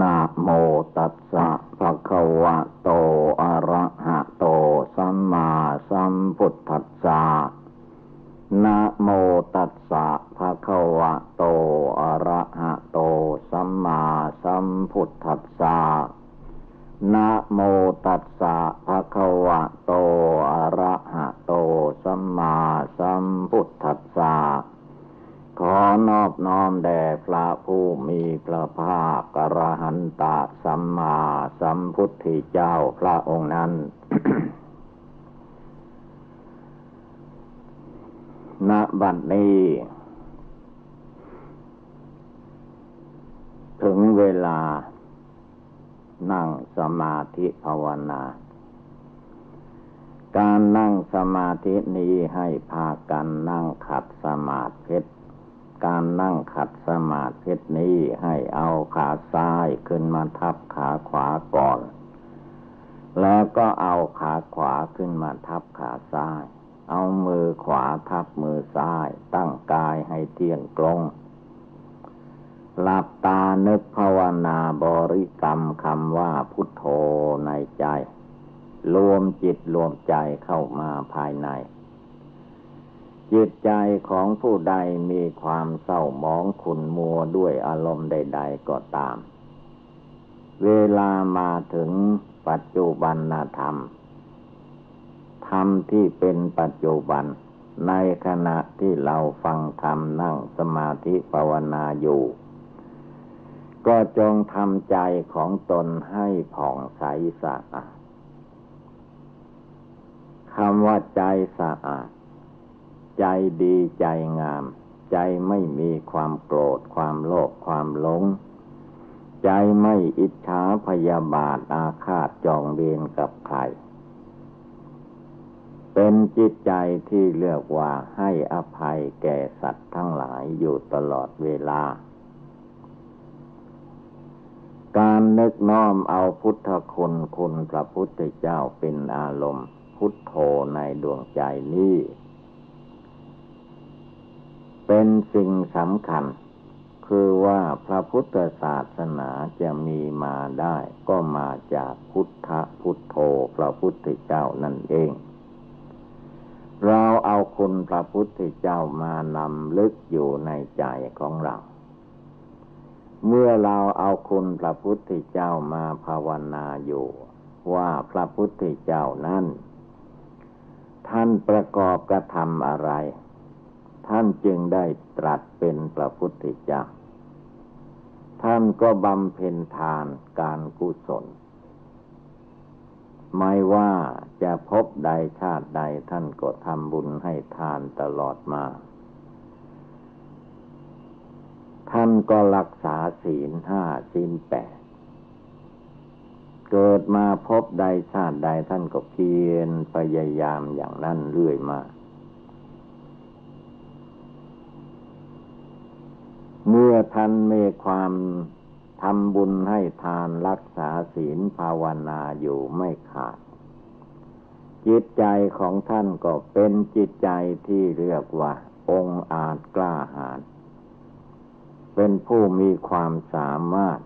นะโมตัสสะภะคะวะโต อะระหะโต สัมมาสัมพุทธัสสะนะโมตัสสะภะคะวะโต อะระหะโต สัมมาสัมพุทธัสสะนะโมตัสสะภะคะวะโต อะระหะโต สัมมาสัมพุทธัสสะ ขอนอบน้อมแด่พระผู้มีพระภาคกระหันตะสัมมาสัมพุทธเจ้าพระองค์นั้น ณ บัดนี้ ถึงเวลา นั่งสมาธิภาวนาการนั่งสมาธินี้ให้พากันนั่งขัดสมาธิ การนั่งขัดสมาธินี้ให้เอาขาซ้ายขึ้นมาทับขาขวาก่อน แล้วก็เอาขาขวาขึ้นมาทับขาซ้าย เอามือขวาทับมือซ้าย ตั้งกายให้เที่ยงตรงหลับตานึกภาวนาบริกรรมคำว่าพุทโธในใจ รวมจิตรวมใจเข้ามาภายใน จิตใจของผู้ใดมีความเศร้าหมองขุนมัวด้วยอารมณ์ใด ๆ ก็ตาม เวลามาถึงปัจจุบันธรรม ธรรมที่เป็นปัจจุบัน ในขณะที่เราฟังธรรมนั่งสมาธิภาวนาอยู่ ก็จงทำใจของตนให้ผ่องใสสะอาดคำว่าใจสะอาด ใจดีใจงาม ใจไม่มีความโกรธความโลภความหลง ใจไม่อิจฉาพยาบาทอาฆาตจองเวรกับใคร เป็นจิตใจที่เรียกว่าให้อภัยแก่สัตว์ทั้งหลายอยู่ตลอดเวลาการนึกน้อมเอาพุทธคุณคุณพระพุทธเจ้าเป็นอารมณ์ พุทโธในดวงใจนี้ เป็นสิ่งสำคัญ คือว่าพระพุทธศาสนาจะมีมาได้ ก็มาจากพุทธพุทโธพระพุทธเจ้านั่นเอง เราเอาคุณพระพุทธเจ้ามานำลึกอยู่ในใจของเราเมื่อเราเอาคุณพระพุทธเจ้ามาภาวนาอยู่ ว่าพระพุทธเจ้านั้น ท่านประกอบกระทำอะไร ท่านจึงได้ตรัสเป็นพระพุทธเจ้า ท่านก็บำเพ็ญทานการกุศล ไม่ว่าจะพบใดชาติใดท่านก็ทำบุญให้ทานตลอดมา ท่านก็รักษาศีลห้าศีลแปดเกิดมาพบใดชาติใดท่านก็เพียรพยายามอย่างนั้นเรื่อยมา เมื่อท่านมีความทำบุญให้ทานรักษาศีลภาวนาอยู่ไม่ขาด จิตใจของท่านก็เป็นจิตใจที่เรียกว่า องอาจกล้าหาญเป็นผู้มีความสามารถ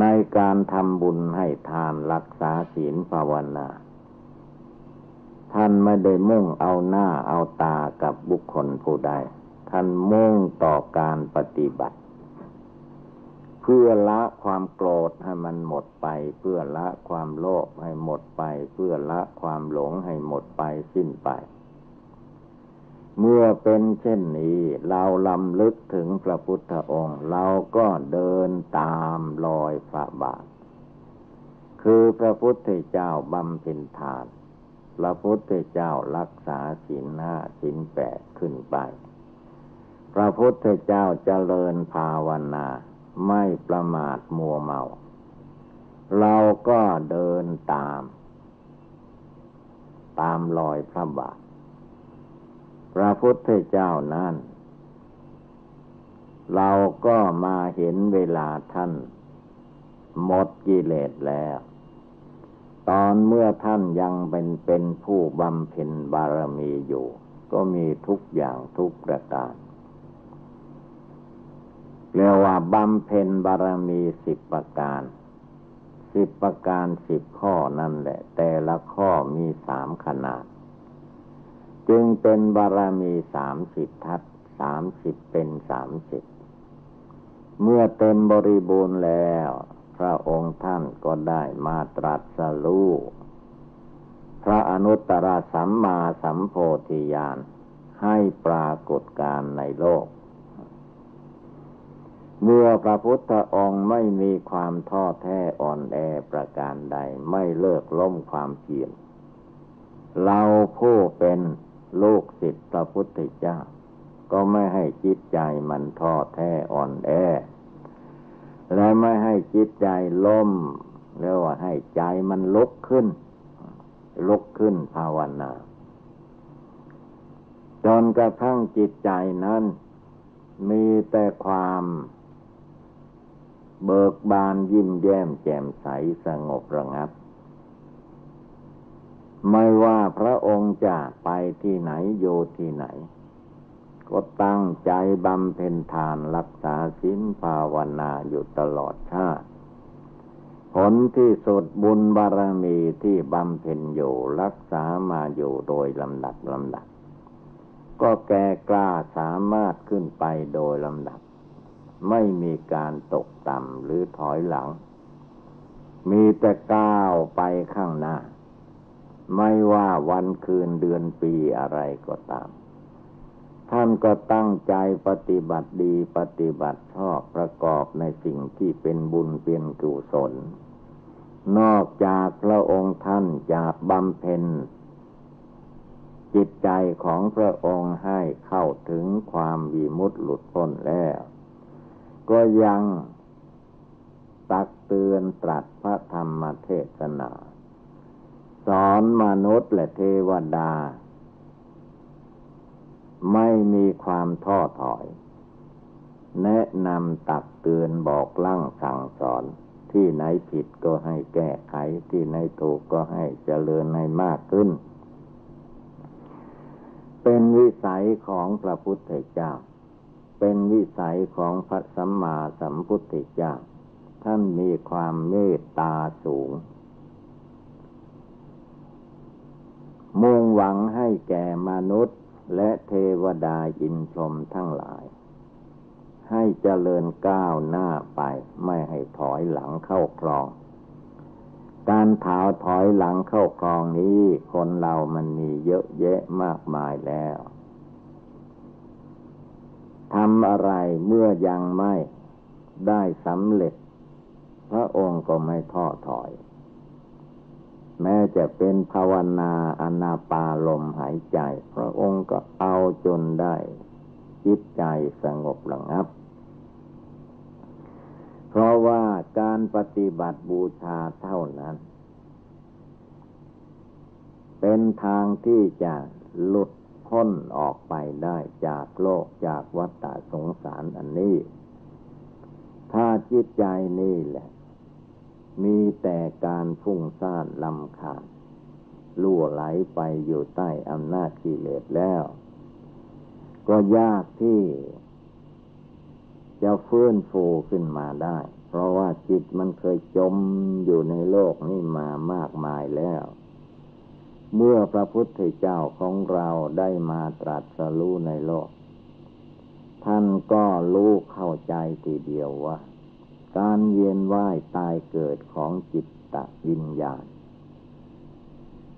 ในการทำบุญให้ทานรักษาศีลภาวนา ท่านไม่ได้มุ่งเอาหน้าเอาตากับบุคคลผู้ใด ท่านมุ่งต่อการปฏิบัติ เพื่อละความโกรธให้มันหมดไป เพื่อละความโลภให้หมดไป เพื่อละความหลงให้หมดไปสิ้นไปเมื่อเป็นเช่นนี้เราลำลึกถึงพระพุทธองค์ เราก็เดินตามรอยพระบาท คือพระพุทธเจ้าบำเพ็ญทาน พระพุทธเจ้ารักษาศีลห้าศีลแปดขึ้นไป พระพุทธเจ้าเจริญภาวนา ไม่ประมาทมัวเมา เราก็เดินตาม ตามรอยพระบาท พระพุทธเจ้านั้น เราก็มาเห็นเวลาท่าน หมดกิเลสแล้ว ตอนเมื่อท่านยังเป็นเป็นผู้บำเพ็ญบารมีอยู่ ก็มีทุกอย่างทุกประการ เรียกว่าบำเพ็ญบารมีสิบประการ สิบประการสิบข้อนั่นแหละ แต่ละข้อมีสามขนาด จึงเป็นบารมีสามสิบทัศสามสิบเป็นสามสิบเมื่อเต็มบริบูรณ์แล้ว พระองค์ท่านก็ได้มาตรัสรู้พระอนุตตรสัมมาสัมโพธิญาณให้ปรากฏการในโลก เมื่อพระพุทธองค์ไม่มีความท้อแท้อ่อนแอประการใด ไม่เลิกล้มความเพียรเราผู้เป็นลูกศิษย์พระพุทธเจ้า ก็ไม่ให้จิตใจมันท้อแท้อ่อนแอ และไม่ให้จิตใจล้มเรียกว่าให้ใจมันลุกขึ้น ลุกขึ้นภาวนาจนกระทั่งจิตใจนั้น มีแต่ความ เบิกบานยิ้มแย้มแจ่มใสสงบระงับ ไม่ว่าพระองค์จะไปที่ไหนโยที่ไหน ก็ตั้งใจบำเพ็ญทานรักษาศีลภาวนาอยู่ตลอดชาติ ผลที่สุดบุญบารมีที่บำเพ็ญอยู่รักษามาอยู่โดยลำดับลำดับ ก็แก่กล้าสามารถขึ้นไปโดยลำดับ ไม่มีการตกต่ำหรือถอยหลัง มีแต่ก้าวไปข้างหน้า ไม่ว่าวันคืนเดือนปีอะไรก็ตาม ท่านก็ตั้งใจปฏิบัติดีปฏิบัติชอบประกอบในสิ่งที่เป็นบุญเป็นกุศล นอกจากพระองค์ท่านจะบำเพ็ญจิตใจของพระองค์ให้เข้าถึงความวิมุตหลุดพ้นแล้ว ก็ยังตักเตือนตรัสพระธรรมเทศนา สอนมนุษย์และเทวดา ไม่มีความท้อถอย แนะนำตักเตือนบอกลั่งสั่งสอน ที่ไหนผิดก็ให้แก้ไขที่ไหนถูกก็ให้เจริญให้มากขึ้น เป็นวิสัยของพระพุทธเจ้า เป็นวิสัยของพระสัมมาสัมพุทธเจ้า ท่านมีความเมตตาสูง มุ่งหวังให้แก่มนุษย์และเทวดาอินชมทั้งหลาย ให้เจริญก้าวหน้าไปไม่ให้ถอยหลังเข้าคลอง การถาวถอยหลังเข้าคลองนี้ คนเรามันมีเยอะแยะมากมายแล้ว ทำอะไรเมื่อยังไม่ได้สำเร็จ พระองค์ก็ไม่ท้อถอย แม้จะเป็นภาวนาอนาปาลมหายใจ พระองค์ก็เอาจนได้จิตใจสงบระงับ เพราะว่าการปฏิบัติบูชาเท่านั้น เป็นทางที่จะหลุด พ้นออกไปได้จากโลกจากวัฏสงสารอันนี้ ถ้าจิตใจนี่แหละ มีแต่การฟุ้งซ่านลำคาญล่วไหลไปอยู่ใต้อำนาจกิเลสแล้ว ก็ยากที่จะฟื้นฟูขึ้นมาได้ เพราะว่าจิตมันเคยจมอยู่ในโลกนี้มามากมายแล้ว เมื่อพระพุทธเจ้าของเราได้มาตรัสรู้ในโลก ท่านก็รู้เข้าใจทีเดียวว่า การเวียนว่ายตายเกิดของจิตตวิญญาณ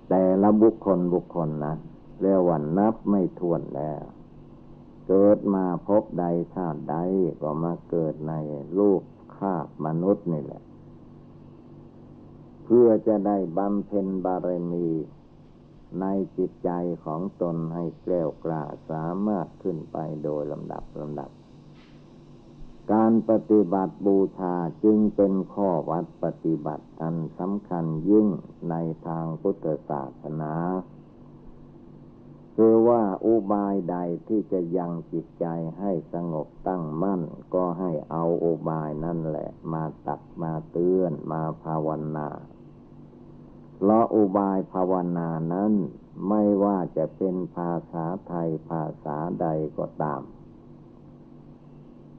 แต่ละบุคคลบุคคลนะเรียกว่านับไม่ถ้วนแล้ว เกิดมาพบใดชาติใดก็มาเกิดในรูปคาบมนุษย์นี่แหละ เพื่อจะได้บำเพ็ญบารมี ในจิตใจของตนให้แกล้วกล้าสามารถขึ้นไปโดยลำดับลำดับ การปฏิบัติบูชาจึงเป็นข้อวัดปฏิบัติอันสำคัญยิ่งในทางพุทธศาสนา คือว่าอุบายใดที่จะยังจิตใจให้สงบตั้งมั่น ก็ให้เอาอุบายนั่นแหละ มาตักมาเตือนมาภาวนา เพราะอุบายภาวนานั้นไม่ว่าจะเป็นภาษาไทยภาษาใดก็ตาม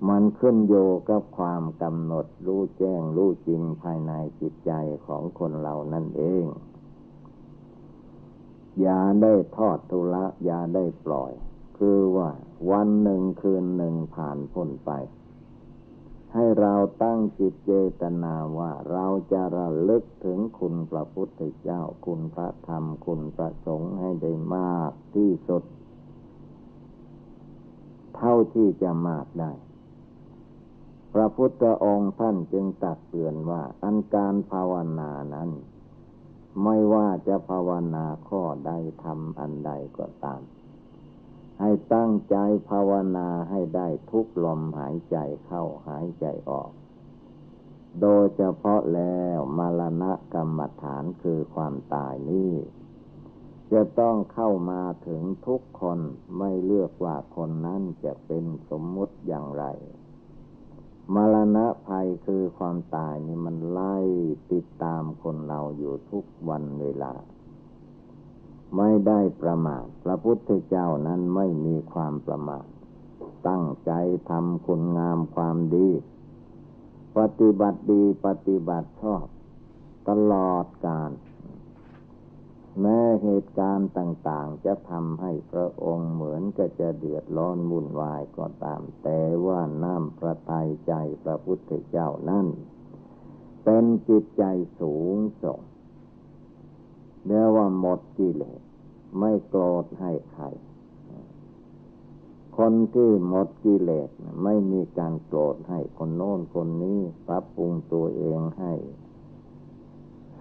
มันขึ้นโยกับความกำหนดรู้แจ้งรู้จริงภายในจิตใจของคนเรานั่นเอง อย่าได้ทอดทุละอย่าได้ปล่อย คือว่าวันหนึ่งคืนหนึ่งผ่านพ้นไป ให้เราตั้งจิตเจตนาว่าเราจะระลึกถึงคุณพระพุทธเจ้า คุณพระธรรม คุณพระสงฆ์ให้ได้มากที่สุด เท่าที่จะมากได้ พระพุทธองค์ท่านจึงตักเตือนว่า อันการภาวนานั้น ไม่ว่าจะภาวนาข้อใดทำอันใดก็ตาม ให้ตั้งใจภาวนาให้ได้ทุกลมหายใจเข้าหายใจออก โดยเฉพาะแล้วมรณะกรรมฐานคือความตายนี้จะต้องเข้ามาถึงทุกคนไม่เลือกว่าคนนั้นจะเป็นสมมุติอย่างไร มรณะภัยคือความตายนี่มันไล่ติดตามคนเราอยู่ทุกวันเวลา ไม่ได้ประมาท พระพุทธเจ้านั้นไม่มีความประมาท ตั้งใจทำคุณงามความดี ปฏิบัติดีปฏิบัติชอบ ตลอดกาลแม้เหตุการณ์ต่าง ๆ จะทำให้พระองค์เหมือนก็จะเดือดร้อนวุ่นวายก็ตาม แต่ว่าน้ำพระทัยใจพระพุทธเจ้านั้นเป็นจิตใจสูงส่ง เรียกว่าหมดกิเลสไม่โกรธให้ใคร คนที่หมดกิเลสไม่มีการโกรธให้คนโน้นคนนี้ปรับปรุงตัวเองให้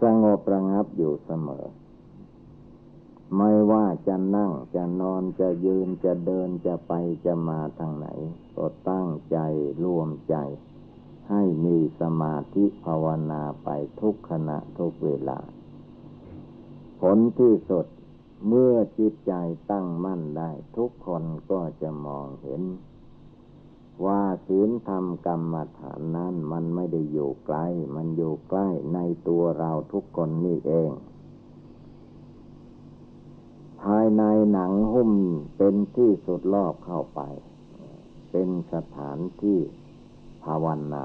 สงบระงับอยู่เสมอ ไม่ว่าจะนั่งจะนอนจะยืนจะเดินจะไปจะมาทางไหน ก็ตั้งใจรวมใจ ให้มีสมาธิภาวนาไปทุกขณะทุกเวลา ผลที่สุดเมื่อจิตใจตั้งมั่นได้ ทุกคนก็จะมองเห็น ว่าศีลธรรมกรรมฐานนั้นมันไม่ได้อยู่ไกล มันอยู่ใกล้ในตัวเราทุกคนนี่เอง ภายในหนังหุ้มเป็นที่สุดรอบเข้าไป เป็นสถานที่ภาวนา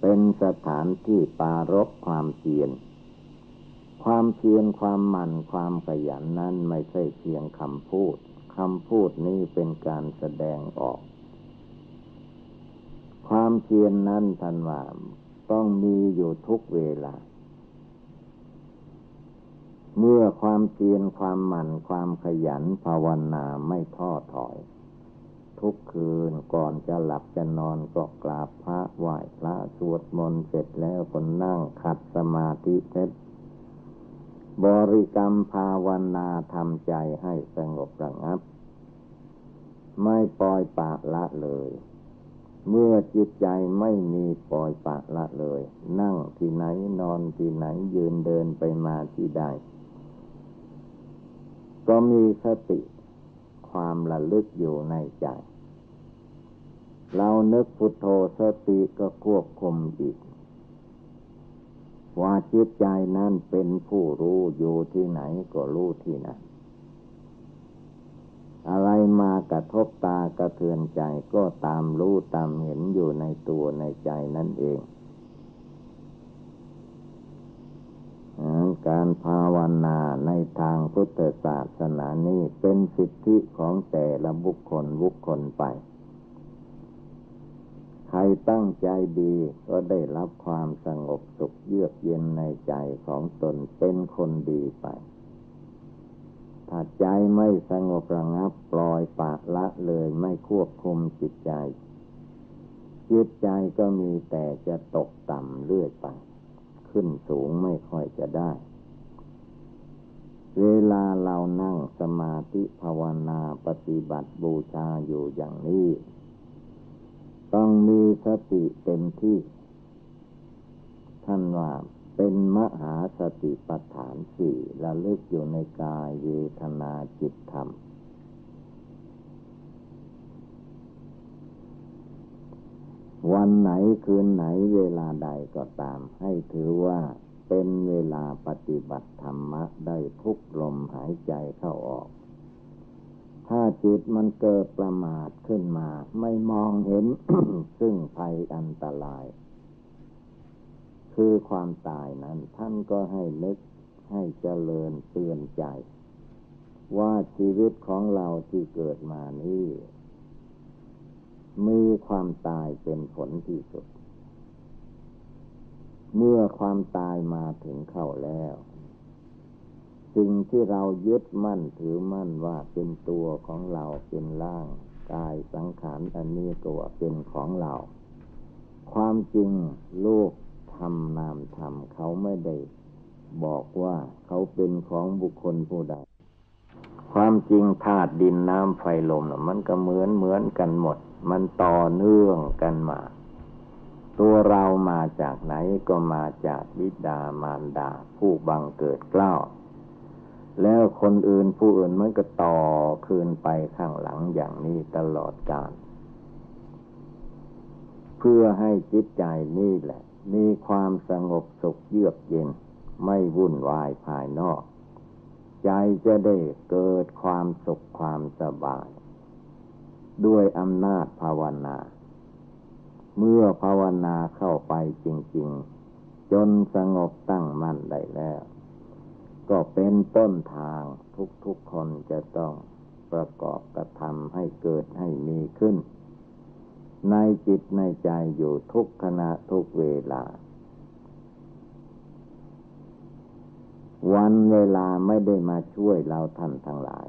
เป็นสถานที่ปารบความเพียร ความเพียรความหมั่นความขยันนั้นไม่ใช่เพียงคำพูดคำพูดนี้เป็นการแสดงออก ความเพียรนนั้นทันว่าต้องมีอยู่ทุกเวลา เมื่อความเพียรความหมั่นความขยันภาวนาไม่ท้อถอย ทุกคืนก่อนจะหลับจะนอนก็กราบพระไหว้พระสวดมนต์เสร็จแล้วก็นั่งขัดสมาธิเสร็จ บริกรรมภาวนาทำใจให้สงบระงับ ไม่ปล่อยปากละเลย เมื่อจิตใจไม่มีปล่อยปากละเลย นั่งที่ไหนนอนที่ไหนยืนเดินไปมาที่ใด ก็มีสติความระลึกอยู่ในใจ เรานึกพุทโธสติก็ควบคุมจิต ว่าจิตใจนั้นเป็นผู้รู้อยู่ที่ไหนก็รู้ที่นั้นอะไรมากระทบตากระเทือนใจก็ตามรู้ตามเห็นอยู่ในตัวในใจนั่นเองการภาวนาในทางพุทธศาสนานี้เป็นสิทธิของแต่ละบุคคลบุคคลไป รตั้งใจดีก็ได้รับความสงบสุขเยือกเย็นในใจของตนเป็นคนดีไป ถ้าใจไม่สงบระงับปล่อยปากละเลยไม่ควบคุมจิตใจ จิตใจก็มีแต่จะตกต่ำเรื่อยไป ขึ้นสูงไม่ค่อยจะได้ เวลาเรานั่งสมาธิภาวนาปฏิบัติบูชาอยู่อย่างนี้ ต้องมีสติเต็มที่ ท่านว่าเป็นมหาสติปัฏฐานสี่ระลึกอยู่ในกายเวทนาจิตธรรม วันไหนคืนไหนเวลาใดก็ตาม ให้ถือว่าเป็นเวลาปฏิบัติธรรมะได้ทุกลมหายใจเข้าออก ถ้าจิตมันเกิดประมาทขึ้นมา ไม่มองเห็น ซึ่งภัยอันตราย คือความตายนั้น ท่านก็ให้นึกให้เจริญเตือนใจ ว่าชีวิตของเราที่เกิดมานี้มีความตายเป็นผลที่สุด เมื่อความตายมาถึงเข้าแล้ว สิ่งที่เรายึดมั่นถือมั่นว่าเป็นตัวของเราเป็นร่างกายสังขารอันนี้ตัวเป็นของเรา ความจริงลูกทำนามทำเขาไม่ได้บอกว่าเขาเป็นของบุคคลผู้ใด ความจริงธาตุดินน้ำไฟลมมันก็เหมือนเหมือนกันหมด มันต่อเนื่องกันมา ตัวเรามาจากไหนก็มาจากบิดามารดาผู้บังเกิดเกล้า แล้วคนอื่นผู้อื่นมันก็ต่อคืนไปข้างหลังอย่างนี้ตลอดกาลเพื่อให้จิตใจนี่แหละ มีความสงบสุขเยือกเย็น ไม่วุ่นวายภายนอก ใจจะได้เกิดความสุขความสบาย ด้วยอำนาจภาวนา เมื่อภาวนาเข้าไปจริง ๆ จนสงบตั้งมั่นได้แล้ว ก็เป็นต้นทางทุกๆคนจะต้องประกอบกระทำให้เกิดให้มีขึ้น ในจิตในใจอยู่ทุกขณะทุกเวลา วันเวลาไม่ได้มาช่วยเราท่านทั้งหลาย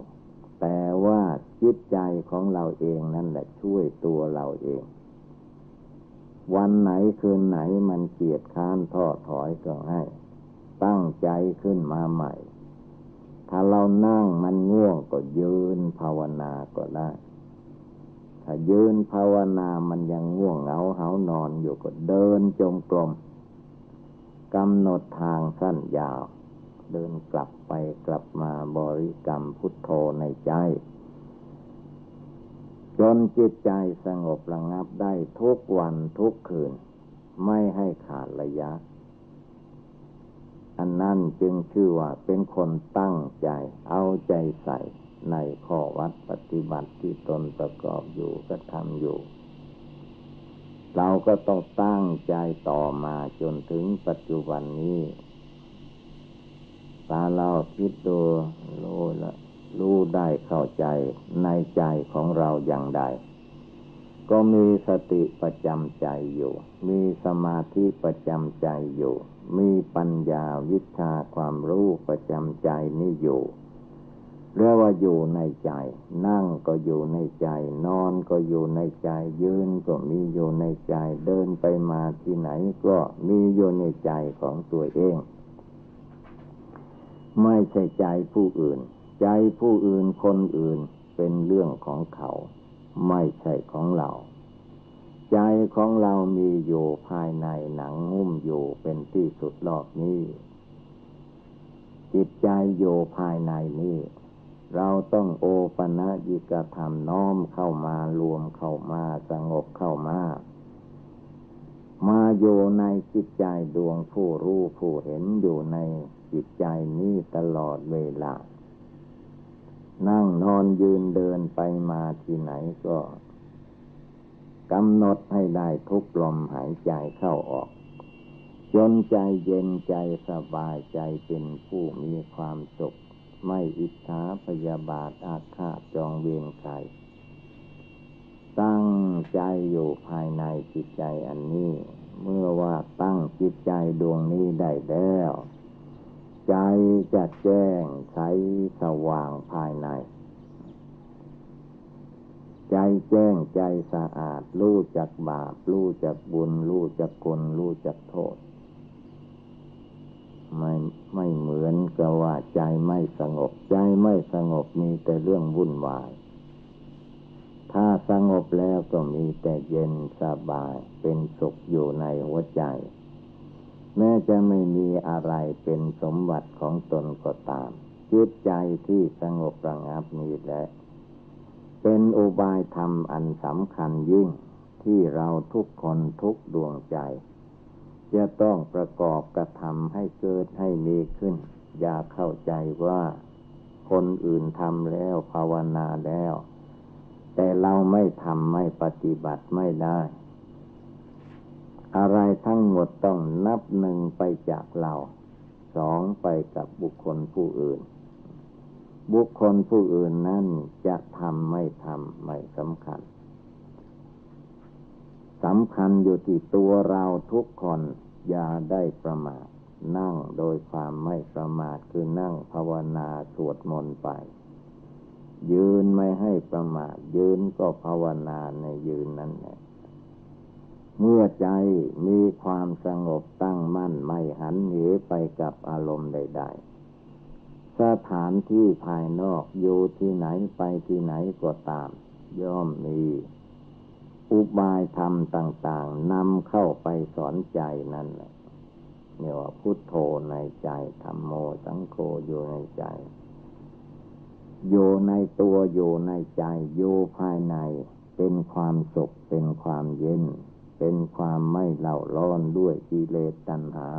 แต่ว่าจิตใจของเราเองนั่นแหละช่วยตัวเราเอง วันไหนคืนไหนมันเกียดค้านท้อถอยก็ให้ ตั้งใจขึ้นมาใหม่ ถ้าเรานั่งมันง่วงก็ยืนภาวนาก็ได้ ถ้ายืนภาวนามันยังง่วงเหงาเหานอนอยู่ก็เดินจมกลมกำหนดทางสั้นยาว เดินกลับไปกลับมาบริกรรมพุทโธในใจ จนจิตใจสงบระงับได้ทุกวันทุกคืน ไม่ให้ขาดระยะ อันนั้นจึงชื่อว่าเป็นคนตั้งใจ เอาใจใส่ในข้อวัดปฏิบัติที่ตนประกอบอยู่ก็ทำอยู่ เราก็ต้องตั้งใจต่อมาจนถึงปัจจุบันนี้ตาเราคิดดูรู้ละรู้ได้เข้าใจในใจของเราอย่างใด ก็มีสติประจำใจอยู่ มีสมาธิประจำใจอยู่ มีปัญญาวิชาความรู้ประจำใจนี่อยู่เรียกว่าอยู่ในใจ นั่งก็อยู่ในใจ นอนก็อยู่ในใจ ยืนก็มีอยู่ในใจ เดินไปมาที่ไหนก็มีอยู่ในใจของตัวเอง ไม่ใช่ใจผู้อื่น ใจผู้อื่นคนอื่นเป็นเรื่องของเขา ไม่ใช่ของเรา ใจของเรามีอยู่ภายในหนังงุ้มอยู่เป็นที่สุดรอบนี้ จิตใจอยู่ภายในนี้ เราต้องโอปนะยิกธรรมน้อมเข้ามารวมเข้ามาสงบเข้ามา มาอยู่ในจิตใจดวงผู้รู้ผู้เห็นอยู่ในจิตใจนี้ตลอดเวลา นั่งนอนยืนเดินไปมาที่ไหนก็ กำหนดให้ได้ทุกลมหายใจเข้าออก จนใจเย็นใจสบายใจเป็นผู้มีความสุข ไม่อิจฉาพยาบาทอาฆาตจองเวียนใครตั้งใจอยู่ภายในจิตใจอันนี้ เมื่อว่าตั้งจิตใจดวงนี้ได้แล้ว ใจจะแจ้งใสสว่างภายใน ใจแจ้งใจสะอาด รู้จักบาป รู้จักบุญ รู้จักคนรู้จักโทษ ไม่ไม่เหมือนกับว่าใจไม่สงบ ใจไม่สงบมีแต่เรื่องวุ่นวาย ถ้าสงบแล้วก็มีแต่เย็นสบาย เป็นสุขอยู่ในหัวใจ แม้จะไม่มีอะไรเป็นสมบัติของตนก็ตามจิตใจที่สงบระงับนี้แหละ เป็นอุบายธรรมอันสำคัญยิ่งที่เราทุกคนทุกดวงใจ จะต้องประกอบกระทำให้เกิดให้มีขึ้น อย่าเข้าใจว่าคนอื่นทำแล้วภาวนาแล้ว แต่เราไม่ทำไม่ปฏิบัติไม่ได้ อะไรทั้งหมดต้องนับหนึ่งไปจากเรา สองไปกับบุคคลผู้อื่น บุคคลผู้อื่นนั้นจะทำไม่ทำไม่สำคัญสำคัญอยู่ที่ตัวเราทุกคนอย่าได้ประมาทนั่งโดยความไม่ประมาทคือนั่งภาวนาสวดมนต์ไป ยืนไม่ให้ประมาทยืนก็ภาวนาในยืนนั้นแหละเมื่อใจมีความสงบตั้งมั่นไม่หันเหไปกับอารมณ์ใด ๆ สถานที่ภายนอกอยู่ที่ไหนไปที่ไหนก็ตาม ย่อมมีอุบายธรรมต่าง ๆนำเข้าไปสอนใจนั่นแหละเนี่ยว่าพุทโธในใจธรรมโมสังโฆอยู่ในใจ อยู่ในตัวอยู่ในใจอยู่ภายใน เป็นความสุขเป็นความเย็น เป็นความไม่เล่าร้อนด้วยกิเลสตัณหา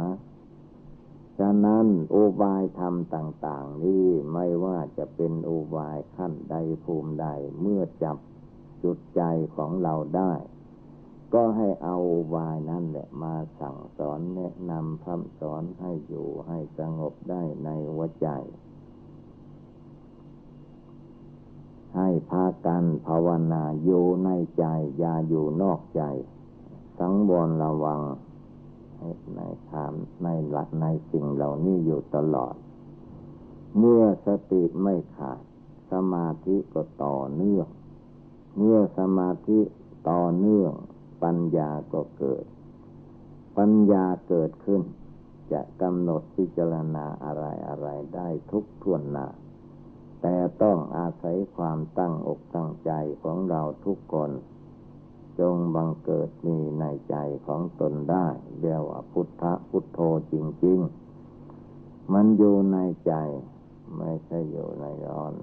ฉะนั้นอุบายธรรมต่าง ๆ นี้ไม่ว่าจะเป็นอุบายขั้นใดภูมิใดเมื่อจับจุดใจของเราได้ ก็ให้เอาวายนั่นแหละมาสั่งสอนแนะนำคำสอนให้อยู่ให้สงบได้ในหัวใจ ให้พากันภาวนาอยู่ในใจ อย่าอยู่นอกใจ สังวรระวัง ในธรรมในหลักในสิ่งเหล่านี้อยู่ตลอด เมื่อสติไม่ขาด สมาธิก็ต่อเนื่อง เมื่อสมาธิต่อเนื่อง ปัญญาก็เกิด ปัญญาเกิดขึ้น จะกำหนดพิจารณาอะไรอะไรได้ทุกทวนหนาแต่ต้องอาศัยความตั้งอกตั้งใจของเราทุกคน จงบังเกิดมีในใจของตนได้เรียกว่าพุทธพุทโธจริง ๆ มันอยู่ในใจ ไม่ใช่อยู่ในร้อน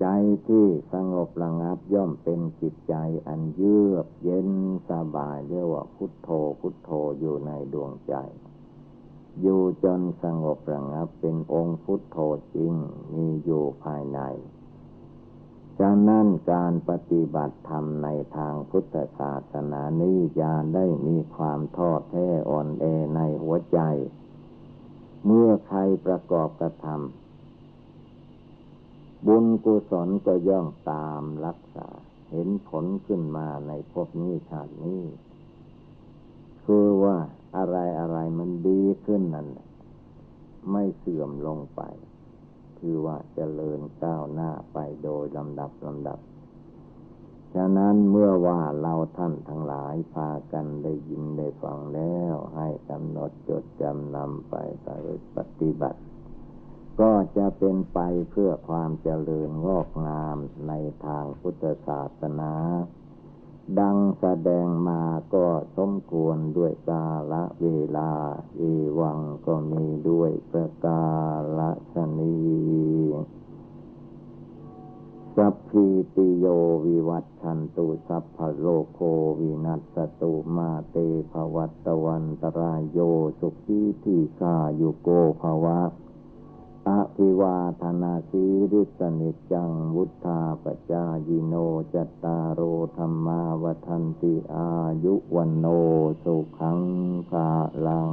ใจที่สงบระงับย่อมเป็นจิตใจอันเยือกเย็นสบายเรียกว่าพุทโธพุทโธอยู่ในดวงใจอยู่จนสงบระงับเป็นองค์พุทโธจริงมีอยู่ภายใน จากนั้นการปฏิบัติธรรมในทางพุทธศาสนานี้จะได้มีความทอดแท้อ่อนแอในหัวใจ เมื่อใครประกอบกระทำบุญกุศลก็ย่อมตามรักษา เห็นผลขึ้นมาในภพนี้ชาตินี้ คือว่าอะไรอะไรมันดีขึ้นนั่นไม่เสื่อมลงไป คือว่าจเจริญก้าวหน้าไปโดยลำดับลำดับ ฉะนั้นเมื่อว่าเราท่านทั้งหลายพากันได้ยินได้ฟังแล้ว ให้กำหนดจดจำนำไปปฏิบัติ ก็จะเป็นไปเพื่อความเจริญงอกงามในทางพุทธศาสนา ดังแสดงมาก็สมควรด้วยกาละเวลาอีวังก็มีด้วยประกาละชนีสัพพิติโยวิวัตชันตุสัพพโลโควินัสตุมาเตภวัตวันตรายโยสุขีที่กายุโกภวะ อภิวาธนาสีริสนิจังวุธาปจายิโนจตารโอธรรมาวทันติอายุวันโนสุขังภาลัง